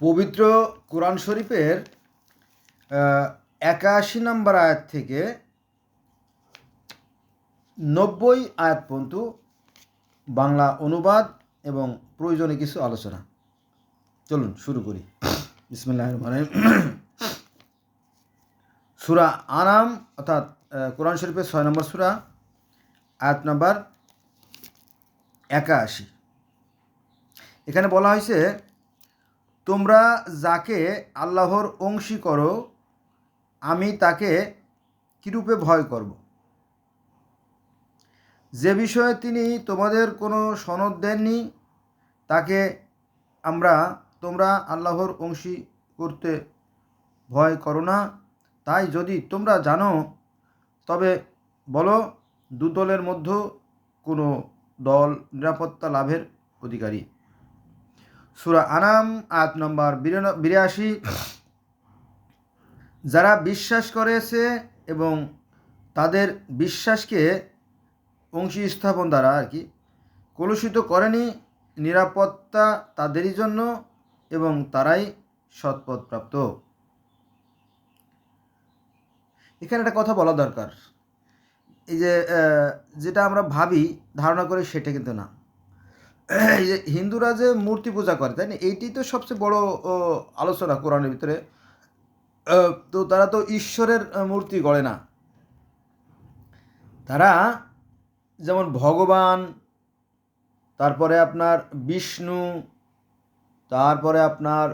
পবিত্র কোরআন শরীফের একাশি নম্বর আয়াত থেকে নব্বই আয়াত পর্যন্ত বাংলা অনুবাদ এবং প্রয়োজনে কিছু আলোচনা। চলুন, শুরু করি। বিসমিল্লাহ মানে সুরা আনাম, অর্থাৎ কোরআন শরীফের ছয় নম্বর সুরা, আয়াত নম্বর একাশি। এখানে বলা হয়েছে তোমরা যাকে আল্লাহর অংশী করো, আমি তাকে কিরূপে ভয় করব? যে বিষয়ে তিনি তোমাদের কোনো সনদ দেননি, তাকে আমরা, তোমরা আল্লাহর অংশী করতে ভয় করো না। তাই যদি তোমরা জানো, তবে বলো দু দলের মধ্যে কোনো দল নিরাপত্তা লাভের অধিকারী। সুরা আনাম, আয়াত নম্বর বিরাশি। যারা বিশ্বাস করেছে এবং তাদের বিশ্বাসকে অংশী স্থাপন দ্বারা আর কি কলুষিত করেনি, নিরাপত্তা তাদেরই জন্য এবং তারাই সৎপথপ্রাপ্ত। এখানে একটা কথা বলা দরকার। এই যে যেটা আমরা ভাবি, ধারণা করি সেটা কিন্তু না। হিন্দুরা যে মূর্তি পূজা করে, তাই না? এইটি তো সবচেয়ে বড় আলোচনা কোরআনের ভিতরে। তো তারা তো ঈশ্বরের মূর্তি গড়ে না। তারা যেমন ভগবান, তারপরে আপনার বিষ্ণু, তারপরে আপনার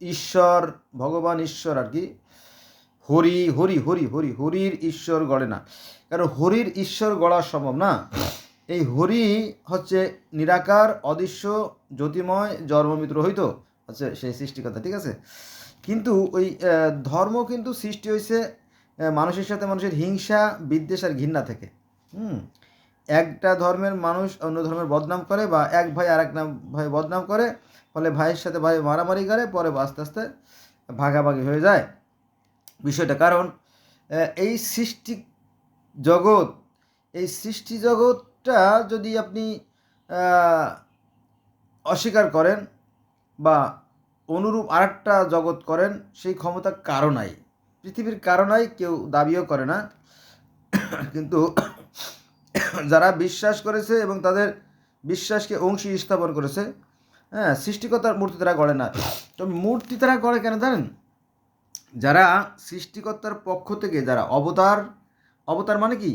ঈশ্বর, ভগবান ঈশ্বর আর কি। হরি হরি হরি হরি, হরির ঈশ্বর গড়ে না। কারণ হরির ঈশ্বর গড়া সম্ভব না। এই হরি হচ্ছে নিরাকার, অদৃশ্য জ্যোতিময় জন্মমিত্র হইতো। হচ্ছে সেই সৃষ্টিকর্তা, ঠিক আছে? কিন্তু ওই ধর্ম কিন্তু সৃষ্টি হয়েছে মানুষের সাথে মানুষের হিংসা, বিদ্বেষ আর ঘৃণা থেকে। হুম? একটা ধর্মের মানুষ অন্য ধর্মের বদনাম করে বা এক ভাই আর এক নাম, ভাই বদনাম করে, ফলে ভাইয়ের সাথে ভাই মারামারি করে, পরে আস্তে আস্তে ভাগাভাগি হয়ে যায়। বিষয়টা কারণ এই সৃষ্টি জগৎ, এই সৃষ্টি জগৎটা যদি আপনি অস্বীকার করেন বা অনুরূপ আরেকটা জগৎ করেন, সেই ক্ষমতা কারও নাই। পৃথিবীর কারও নাই, কেউ দাবিও করে না। কিন্তু যারা বিশ্বাস করেছে এবং তাদের বিশ্বাসকে অংশী স্থাপন করেছে হ্যাঁ সৃষ্টিকর্তার মূর্তি তারা গড়ে না। তো মূর্তি তারা গড়ে কেন জানেন? যারা সৃষ্টিকর্তার পক্ষ থেকে যারা অবতার অবতার মানে কি?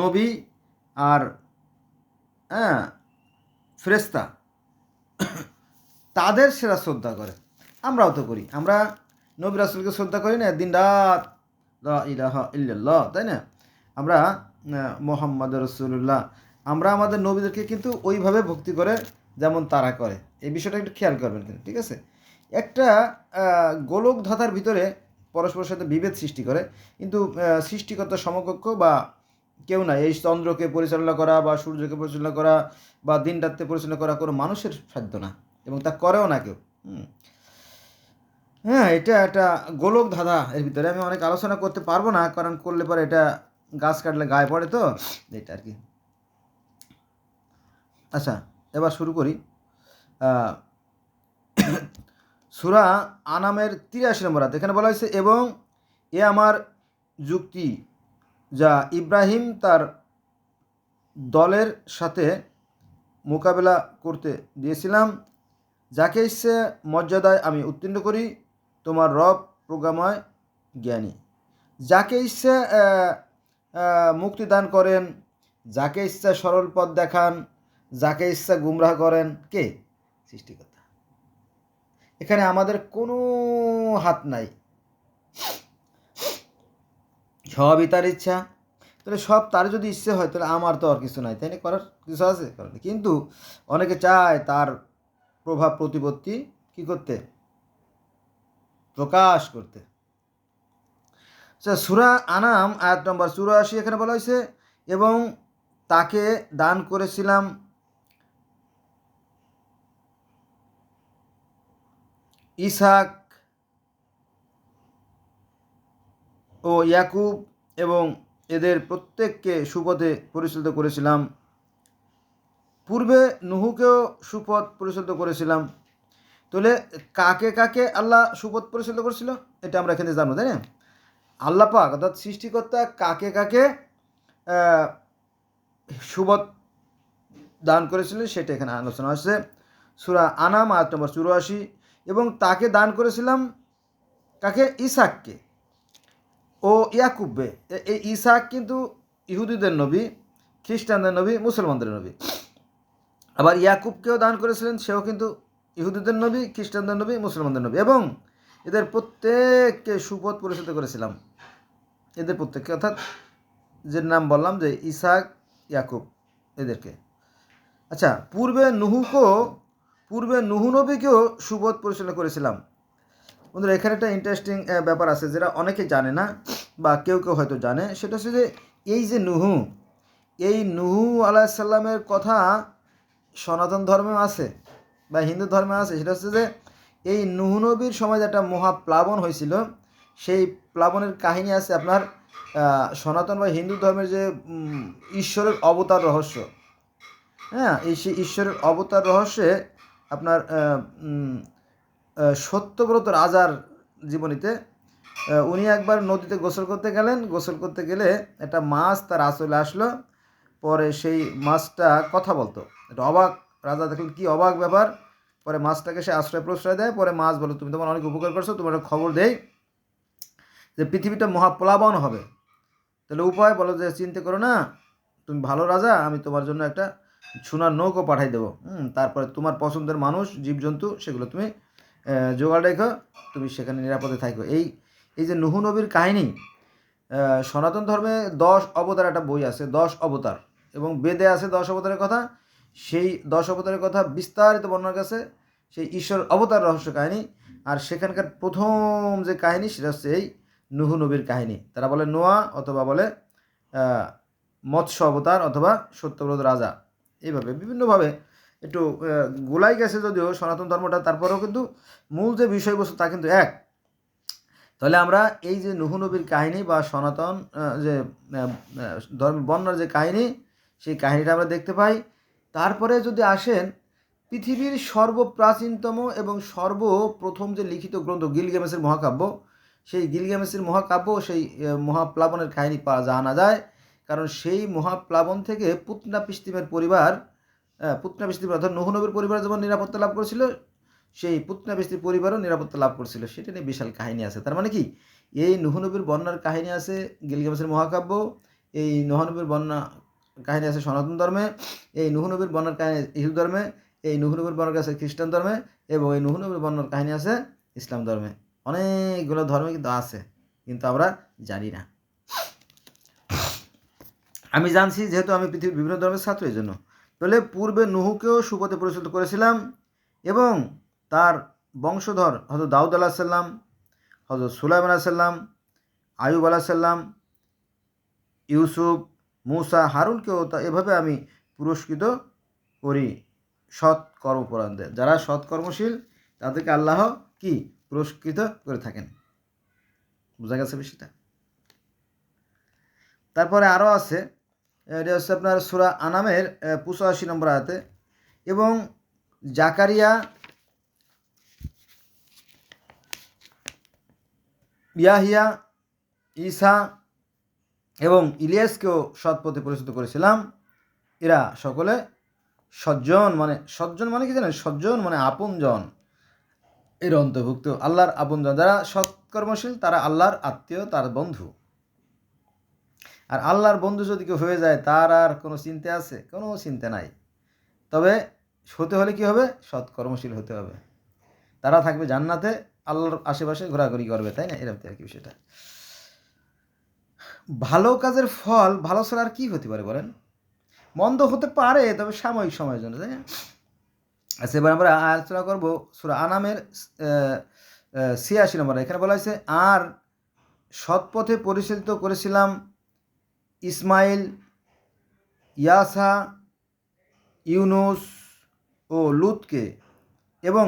নবী আর হ্যাঁ ফ্রেস্তা তাদের সেরা শ্রদ্ধা করে। আমরাও তো করি। আমরা নবী রাসুলকে শ্রদ্ধা করি না দিন রাত। ইলাহা তাই না? আমরা মোহাম্মদ রসুল্লাহ আমরা আমাদের নবীদেরকে কিন্তু ওইভাবে ভক্তি করে যেমন তারা করে। এই বিষয়টা একটু খেয়াল করবেন কিন্তু ঠিক আছে? একটা গোলক ধাঁধার ভিতরে পরস্পরের সাথে বিভেদ সৃষ্টি করে। কিন্তু আহ, সৃষ্টিকর্তার সমকক্ষ বা কেউ নাই। এই চন্দ্রকে পরিচালনা করা বা সূর্যকে পরিচালনা করা বা দিন রাত্রে পরিচালনা করা কোনো মানুষের সাধ্য না এবং তা করেও না কেউ। হ্যাঁ এটা একটা গোলক ধাঁধা এর ভিতরে। আমি অনেক আলোচনা করতে পারব না, কারণ করলে পরে এটা গাছ কাটলে গায়ে পড়ে তো। এটা আর কি। আচ্ছা এবার শুরু করি। সুরা আনামের তিরাশি নম্বর হাত এখানে বলা হয়েছে, এবং এ আমার যুক্তি যা ইব্রাহিম তার দলের সাথে মোকাবেলা করতে দিয়েছিলাম। যাকে ইচ্ছে মর্যাদায় আমি উত্তীর্ণ করি। তোমার রব প্রোগ্রাময় জ্ঞানী। যাকে ইচ্ছে মুক্তি দান করেন। যাকে ইচ্ছা সরল পথ দেখান। যাকে ইচ্ছা গুমরাহ করেন। কে? সৃষ্টিকর্তা। এখানে আমাদের কোনো হাত নাই। সবই তার ইচ্ছা। তাহলে সব তার যদি ইচ্ছে হয়, তাহলে আমার তো আর কিছু নাই, তাই না? করার কিছু আছে? কিন্তু অনেকে চায় তার প্রভাব প্রতিপত্তি কি করতে? প্রকাশ করতে। আচ্ছা সুরা আনাম, আয়াত নম্বর চুরাশি এখানে বলা হয়েছে, এবং তাকে দান করেছিলাম ইসাক ও ইয়াকুব এবং এদের প্রত্যেককে সুপথে পরিচালিত করেছিলাম। পূর্বে নুহুকেও সুপথ পরিচালিত করেছিলাম। তাহলে কাকে কাকে আল্লাহ সুপথ পরিচালিত করেছিল, এটা আমরা এখানে জানব, তাই না? আল্লাহ পাক অর্থাৎ সৃষ্টিকর্তা কাকে কাকে সুবত দান করেছিলেন সেটা এখানে আলোচনা আসছে সুরা আনাম, আয়াত নম্বর চুরাশি। এবং তাকে দান করেছিলাম কাকে? ইসাককে। ও ইয়াকুববে এই ইসাক কিন্তু ইহুদিদের নবী, খ্রিস্টানদের নবী, মুসলমানদের নবী। আবার ইয়াকুবকেও দান করেছিলেন, সেও কিন্তু ইহুদিদের নবী, খ্রিস্টানদের নবী, মুসলমানদের নবী। এবং এদের প্রত্যেককে সুপথ পরিচিত করেছিলাম। এদের প্রত্যেককে, অর্থাৎ যে নাম বললাম যে ইসাক ইয়াকুব, এদেরকে। আচ্ছা পূর্বে নুহুকেও পূর্বে নুহু নবীকেও সুবোধ পরিচালনা করেছিলাম। বন্ধুরা, এখানে একটা ইন্টারেস্টিং ব্যাপার আছে যেটা অনেকে জানে না বা কেউ কেউ হয়তো জানে। সেটা হচ্ছে যে এই যে নুহু, এই নুহু আলাহিসাল্লামের কথা সনাতন ধর্মে আছে বা হিন্দু ধর্মে আছে। সেটা হচ্ছে যে এই নুহু নবীর সময় একটা মহাপ্লাবন হয়েছিল, সেই প্লাবনের কাহিনী আছে আপনার সনাতন বা হিন্দু ধর্মের যে ঈশ্বরের অবতার রহস্য। হ্যাঁ এই সেই ঈশ্বরের অবতার রহস্যে আপনার সত্যব্রত রাজার জীবনীতে উনি একবার নদীতে গোসল করতে গেলেন। গোসল করতে গেলে একটা মাছ তার আঁচলে আসলো। পরে সেই মাছটা কথা বলতো। এটা অবাক, রাজা দেখলেন, কি অবাক ব্যাপার। পরে মাছটাকে সে আশ্রয় প্রশ্রয় দেয়। পরে মাছ বলো তুমি তোমার অনেক উপকার করছ, তোমার খবর দেই যে পৃথিবীটা মহাপ্লাবন হবে। তাহলে উপায় বলো যে চিন্তা করো না। তুমি ভালো রাজা, আমি তোমার জন্য একটা সোনার নৌকো পাঠাই দেবো। তারপরে তোমার পছন্দের মানুষ, জীবজন্তু, সেগুলো তুমি জোগাড় রেখো, তুমি সেখানে নিরাপদে থাকো এই এই যে নুহু নবীর কাহিনী সনাতন ধর্মে দশ অবতার একটা বই আছে, দশ অবতার। এবং বেদে আছে দশ অবতারের কথা। সেই দশ অবতারের কথা বিস্তারিত বর্ণনার কাছে সেই ঈশ্বর অবতার রহস্য কাহিনী। আর সেখানকার প্রথম যে কাহিনী, সেটা হচ্ছে এই নুহু নবীর কাহিনী। তারা বলে নোয়া অথবা বলে মৎস্য অবতার অথবা সত্যব্রত রাজা। এইভাবে বিভিন্নভাবে একটু গোলাই গেছে যদিও সনাতন ধর্মটা, তারপরেও কিন্তু মূল যে বিষয়বস্তু তা কিন্তু এক। তাহলে আমরা এই যে নুহু নবীর কাহিনী বা সনাতন যে ধর্ম, বর্ণার যে কাহিনী, সেই কাহিনীটা আমরা দেখতে পাই। তারপরে যদি আসেন, পৃথিবীর সর্বপ্রাচীনতম এবং সর্বপ্রথম যে লিখিত গ্রন্থ গিলগেমেসের মহাকাব্য, সেই গিলগেমেসের মহাকাব্য, সেই মহাপ্লাবনের কাহিনী জানা যায়। কারণ সেই মহাপ্লাবন থেকে পুতনা পিস্তিমের পরিবার আহ, পুতনা পিস্তিম অর্থাৎ নহনবীর পরিবার যেমন নিরাপত্তা লাভ করেছিল সেই পুতনা পিস্তির পরিবারও নিরাপত্তা লাভ করেছিল। সেটা নিয়ে বিশাল কাহিনী আছে। তার মানে কি? এই নহনবীর বন্যার কাহিনী আছে গিলগেমেসের মহাকাব্য এই নহনবীর বন্যা কাহিনী আছে সনাতন ধর্মে এই নুহনবীর বন্যার কাহিনী হিন্দু ধর্মে এই নুহনবীর বর্ণার কাছে খ্রিস্টান ধর্মে এবং এই নুহনবীর বর্ণার কাহিনী আছে ইসলাম ধর্মে। অনেকগুলো ধর্মে কিন্তু আছে কিন্তু আমরা জানি না। আমি জানছি যেহেতু আমি পৃথিবীর বিভিন্ন ধর্মের ছাত্র এই জন্য। তাহলে পূর্বে নুহুকেও সুপথে পরিচালিত করেছিলাম এবং তার বংশধর হয়তো দাউদ আলাহ সাল্লাম হয়তো সুলাইম আলাহ সাল্লাম আয়ুব আলাহ সাল্লাম ইউসুফ, মুসা, হারুনকেও তা এভাবে আমি পুরস্কৃত করি সৎ কর্মপরায়ণদের। যারা সৎ কর্মশীল, তাদেরকে আল্লাহ কি? পুরস্কৃত করে থাকেন। বোঝা গেছে বিষয়টা? তারপরে আরও আছে এটা হচ্ছে আপনার সুরা আনামের পঁচাশি নম্বর আয়াতে। এবং জাকারিয়া ইয়াহিয়া, ঈসা এবং ইলিয়াসকেও সৎপথে পরিচিত করেছিলাম। এরা সকলে সজ্জন মানে সজ্জন মানে কি জানেন? সজ্জন মানে আপনজন। এর অন্তর্ভুক্ত আল্লাহর আপনজন। যারা সৎকর্মশীল, তারা আল্লাহর আত্মীয়, তার বন্ধু। আর আল্লাহর বন্ধু যদি কেউ হয়ে যায়, তার আর কোনো চিন্তা আছে? কোনো চিন্তা নাই। তবে হতে হলে কি হবে? সৎকর্মশীল হতে হবে। তারা থাকবে জান্নাতে, আল্লাহর আশেপাশে ঘোরাঘুরি করবে, তাই না? এরকম আর কি বিষয়টা। ভালো কাজের ফল, ভালো ছাড়া আর কী হতে পারে বলেন? মন্দ হতে পারে, তবে সাময়িক সময়ের জন্য, তাই না? আচ্ছা এবার আমরা আলোচনা করব সুরা আনামের ছিয়াশি নম্বর। এখানে বলা হয়েছে, আর সৎপথে পরিচালিত করেছিলাম ইসমাইল, ইয়াসা, ইউনুস ও লুতকে এবং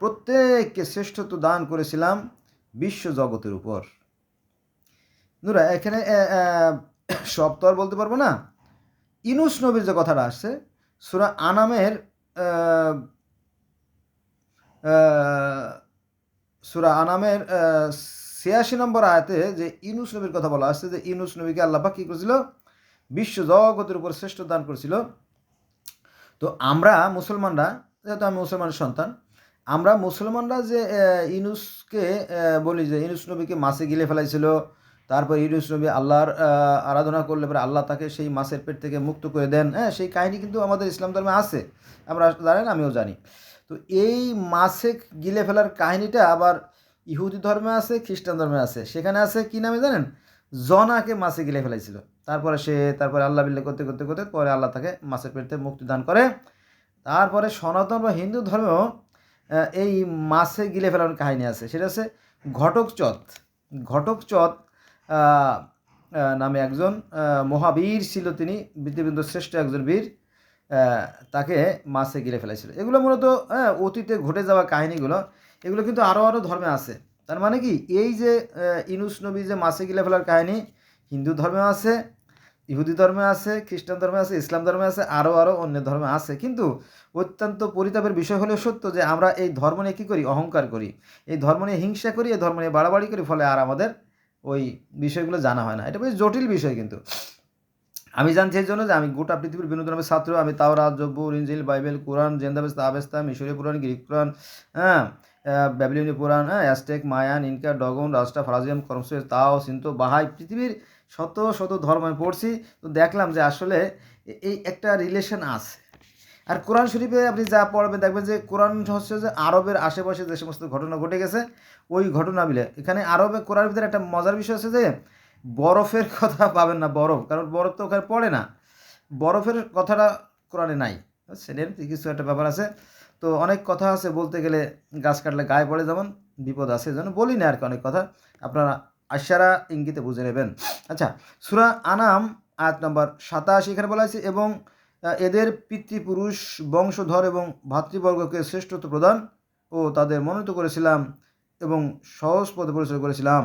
প্রত্যেককে শ্রেষ্ঠত্ব দান করেছিলাম বিশ্ব জগতের উপর। নুরা, এখানে সব তো আর বলতে পারব না। ইনুস নবীর যে কথাটা আসছে, সুরা আনামের সুরা আনামের ছিয়াশি নম্বর আয়াতে যে ইনুস নবীর কথা বলা আসছে যে ইনুস নবীকে আল্লাপাক কী করেছিল? বিশ্ব জগতের উপর শ্রেষ্ঠ দান করেছিল। তো আমরা মুসলমানরা, যেহেতু আমি মুসলমানের সন্তান, আমরা মুসলমানরা যে ইনুসকে বলি যে ইনুস নবীকে মাছে গিলে ফেলাইছিল, তারপর ইউনুস নবী আল্লাহর আরাধনা করলে পরে আল্লাহ তাকে সেই মাছের পেট থেকে মুক্ত করে দেন। হ্যাঁ সেই কাহিনী কিন্তু আমাদের ইসলাম ধর্মে আছে। আমরা জানেন, আমিও জানি। তো এই মাছে গিলে ফেলার কাহিনীটা আবার ইহুদি ধর্মে আছে, খ্রিস্টান ধর্মে আছে। সেখানে আছে কি নামে জানেন? জনাকে মাছে গিলে ফেলাইছিল। তারপরে সে, তারপরে আল্লাহ বিল্লে করতে করতে করতে, পরে আল্লাহ তাকে মাছের পেট থেকে মুক্তি দান করে। তারপরে সনাতন বা হিন্দু ধর্মেও এই মাছে গিলে ফেলার কাহিনী আছে। সেটা হচ্ছে ঘটকচত ঘটকচত নামে একজন মহাবীর ছিল তিনি পৃথিবীর শ্রেষ্ঠ একজন বীর তাকে মাছে গিলে ফেলেছিল এগুলো মূলত অতীতে ঘটে যাওয়া কাহিনীগুলো। এগুলো কিন্তু আরও আরও ধর্মে আছে। তার মানে কি? এই যে ইনুস নবী যে মাছে গিলে ফেলার কাহিনী, হিন্দু ধর্মে আছে, ইহুদি ধর্মে আছে, খ্রিস্টান ধর্মে আছে, ইসলাম ধর্মে আছে আরও আরও অন্য ধর্মে আছে। কিন্তু অত্যন্ত পরিতাপের বিষয় হলেও সত্য যে আমরা এই ধর্ম নিয়ে কী করি? অহংকার করি। এই ধর্ম নিয়ে হিংসা করি, এই ধর্ম নিয়ে বাড়াবাড়ি করি, ফলে আর আমাদের ওই বিষয়গুলো জানা হয় না। এটা বেশ জটিল বিষয় কিন্তু। আমি জানছি এই জন্য যে আমি গোটা পৃথিবীর বিনোদনের ছাত্র, আমি তাওরাত, জব্বুর ইঞ্জিল বাইবেল, কোরআন, জেন্দাবেস্তা, আবেস্তা, মিশরীয় পুরাণ, গ্রিক পুরাণ হ্যাঁ ব্যাবিলিয়নি পুরাণ হ্যাঁ অ্যাস্টেক মায়ান, ইনকা, ডগন রাস্টা ফরাজিয়াম, কর্মসূচ, তাও সিন্ত বাহাই, পৃথিবীর শত শত ধর্ম আমি পড়ছি। তো দেখলাম যে আসলে এই একটা রিলেশন আছে। আর কোরআন শরীফে আপনি যা পড়বেন, দেখবেন যে কোরআন হচ্ছে যে আরবের আশেপাশে যে সমস্ত ঘটনা ঘটে গেছে, ওই ঘটনা মিলে। এখানে আরবে কোরআন ভিতরে একটা মজার বিষয় আছে যে বরফের কথা পাবেন না বরফ, কারণ বরফ তো ওখানে পড়ে না। বরফের কথাটা কোরআনে নাই। সেটার কিছু একটা ব্যাপার আছে। তো অনেক কথা আছে বলতে গেলে গাছ কাটলে গায়ে পড়ে যেমন বিপদ আছে যেন বলি না আর কি অনেক কথা। আপনারা আশারা ইঙ্গিতে বুঝে নেবেন। আচ্ছা সুরা আনাম, আয়াত নম্বর সাতাশ এখানে বলা হয়েছে, এবং এদের পিতৃপুরুষ, বংশধর এবং ভাতৃবর্গকে শ্রেষ্ঠত্ব প্রদান ও তাদের মনোনীত করেছিলাম এবং সহজ পদে পরিচয় করেছিলাম।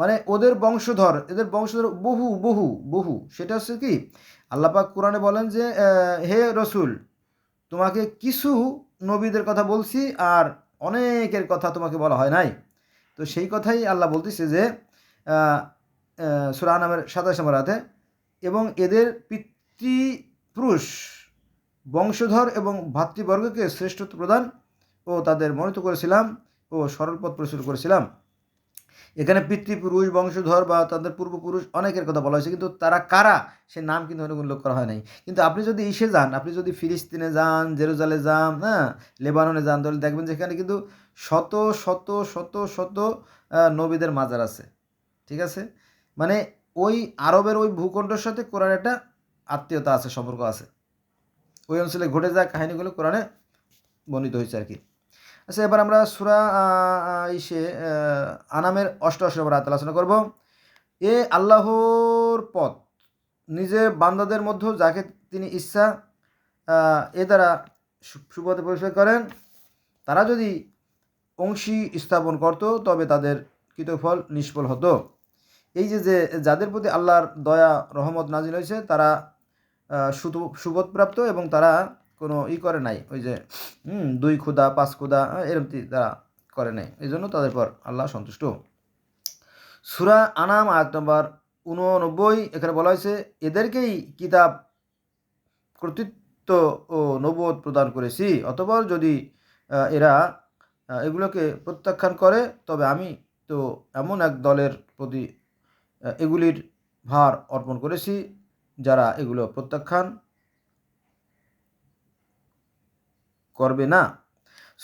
মানে ওদের বংশধর, এদের বংশধর বহু বহু বহু, সেটা হচ্ছে কি আল্লাপাক কোরআনে বলেন যে হে রসুল, তোমাকে কিছু নবীদের কথা বলছি আর অনেকের কথা তোমাকে বলা হয় নাই। তো সেই কথাই আল্লাহ বলতেছে যে সুরা নামের সাতাশ নম্বর হাতে এবং এদের পিতৃপুরুষ, বংশধর এবং ভাতৃবর্গকে শ্রেষ্ঠত্ব প্রদান ও তাদের মনোনীত করেছিলাম ও সরল পথ প্রচুর করেছিলাম। এখানে পিতৃপুরুষ, বংশধর বা তাদের পূর্বপুরুষ অনেকের কথা বলা হয়েছে, কিন্তু তারা কারা? সে নাম কিন্তু অনেক উল্লেখ করা হয় নাই। কিন্তু আপনি যদি ইসে যান, আপনি যদি ফিলিস্তিনে যান, জেরুজালে যান হ্যাঁ লেবাননে যান, তাহলে দেখবেন যে এখানে কিন্তু শত শত শত শত নবীদের মাজার আছে। ঠিক আছে? মানে ওই আরবের ওই ভূখণ্ডের সাথে কোরআন একটা আত্মীয়তা আছে, সম্পর্ক আছে। ওই অঞ্চলে ঘটে যাওয়া কাহিনীগুলো কোরআনে বর্ণিত হয়েছে আর কি। আচ্ছা এবার আমরা সুরা ইসে আনামের অষ্টআশি নম্বর আয়াত আলোচনা করব। এ আল্লাহর পথ, নিজে বান্দাদের মধ্যে যাকে তিনি ইচ্ছা এ দ্বারা সুপথে পরিচয় করেন। তারা যদি অংশী স্থাপন করত, তবে তাদের কৃতফল নিষ্ফল হতো। এই যে যে, যাদের প্রতি আল্লাহর দয়া, রহমত নাজিল হয়েছে, তারা সুবোধপ্রাপ্ত এবং তারা কোনো ই করে নাই। ওই যে দুই ক্ষুদা পাঁচ ক্ষুদা এরকম তারা করে নাই। এই জন্য তাদের পর আল্লাহ সন্তুষ্ট। সুরা আনাম, আয়াত নম্বর উননব্বই এখানে বলা হয়েছে, এদেরকেই কিতাব কর্তৃত্ব ও নবোধ প্রদান করেছি। অতপর যদি এরা এগুলোকে প্রত্যাখ্যান করে, তবে আমি তো এমন এক দলের প্রতি এগুলির ভার অর্পণ করেছি, যারা এগুলো প্রত্যাখ্যান করবে না।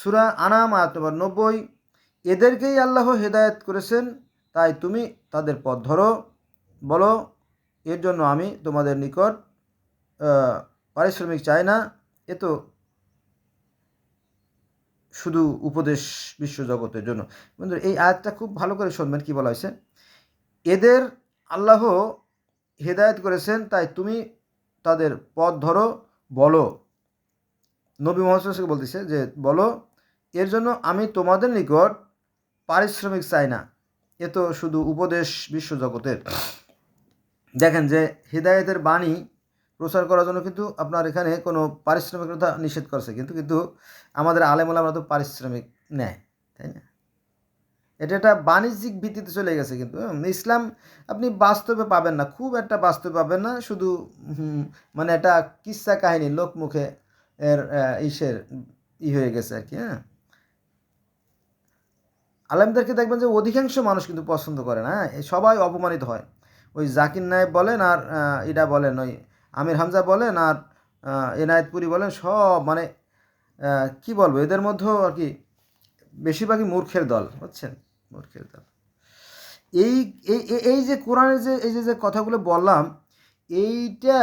সুরা আনাম, আয়াত নম্বর নব্বই, এদেরকেই আল্লাহ হেদায়ত করেছেন, তাই তুমি তাদের পথ ধরো। বলো, এর জন্য আমি তোমাদের নিকট পারিশ্রমিক চাই না। এ তো শুধু উপদেশ বিশ্বজগতের জন্য। বন্ধু এই আয়াতটা খুব ভালো করে শুনবেন, কি বলা হয়েছে? এদের আল্লাহ হেদায়ত করেছেন, তাই তুমি তাদের পথ ধরো, বলো। নবী মোহাম্মদকে বলতেছে যে, বলো, এর জন্য আমি তোমাদের নিকট পারিশ্রমিক চাই না। এ তো শুধু উপদেশ বিশ্বজগতের। দেখেন যে, হৃদায়তের বাণী প্রচার করার জন্য কিন্তু আপনার এখানে কোনো পারিশ্রমিকতা নিষেধ করছে। কিন্তু কিন্তু আমাদের আলেমুলামরা তো পারিশ্রমিক নেয়, তাই না? এটা একটা বাণিজ্যিক ভিত্তিতে চলে গেছে কিন্তু ইসলাম আপনি বাস্তবে পাবেন না, খুব একটা বাস্তবে পাবেন না, শুধু মানে একটা কিস্সা কাহিনী লোকমুখে এর ইসের ই হয়ে গেছে আর কি হ্যাঁ? আলেমদেরকে দেখবেন যে অধিকাংশ মানুষ কিন্তু পছন্দ করে না হ্যাঁ? সবাই অপমানিত হয়। ওই জাকির নায়েব বলেন আর ইডা বলেন, ওই আমির হামজা বলেন আর এনায়েতপুরি বলেন, সব মানে কি বলব, এদের মধ্যেও আর কি বেশিরভাগই মূর্খের দল, বুঝছেন? মূর্খের দল। এই এই যে কোরআনের যে, এই যে কথাগুলো বললাম এইটা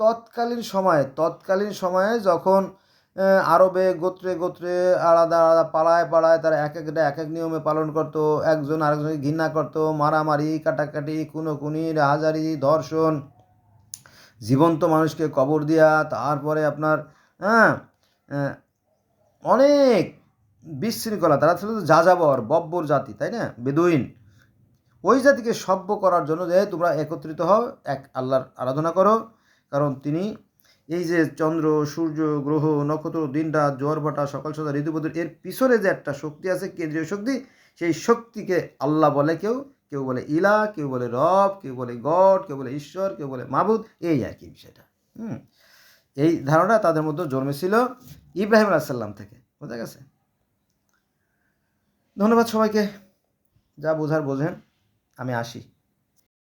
তৎকালীন সময়ে তৎকালীন সময়ে যখন আরবে গোত্রে গোত্রে আলাদা আলাদা পাড়ায় পাড়ায় তারা এক একটা, এক এক নিয়মে পালন করতো, একজন আরেকজনকে ঘৃণা করতো, মারামারি, কাটাকাটি, খুনোখুনি রাহাজারি ধর্ষণ, জীবন্ত মানুষকে কবর দেওয়া তারপরে আপনার হ্যাঁ অনেক বিশৃঙ্খলা, তারা ছিল যাযাবর, বব্বর জাতি, তাই না? বেদুইন। ওই জাতিকে সভ্য করার জন্য যে তোমরা একত্রিত হও, এক আল্লাহর আরাধনা করো। কারণ তিনি এই যে চন্দ্র, সূর্য, গ্রহ, নক্ষত্র, দিন, রাত, জোয়ার, ভাটা, সকাল, সন্ধ্যা ঋতুবদল এর পিছনে যে একটা শক্তি আছে, কেন্দ্রীয় শক্তি, সেই শক্তিকে আল্লাহ বলে কেউ কেউ বলে ইলা কেউ বলে রব, কেউ বলে গড, কেউ বলে ঈশ্বর, কেউ বলে মাবুদ, এই আর কি বিষয়টা। হুম? এই ধারণা তাদের মধ্যে জন্মেছিল ইব্রাহিম আলাইসাল্লাম থেকে। বোঝা গেছে? ধন্যবাদ সবাইকে। যা বোঝার বোঝেন। আমি আসি।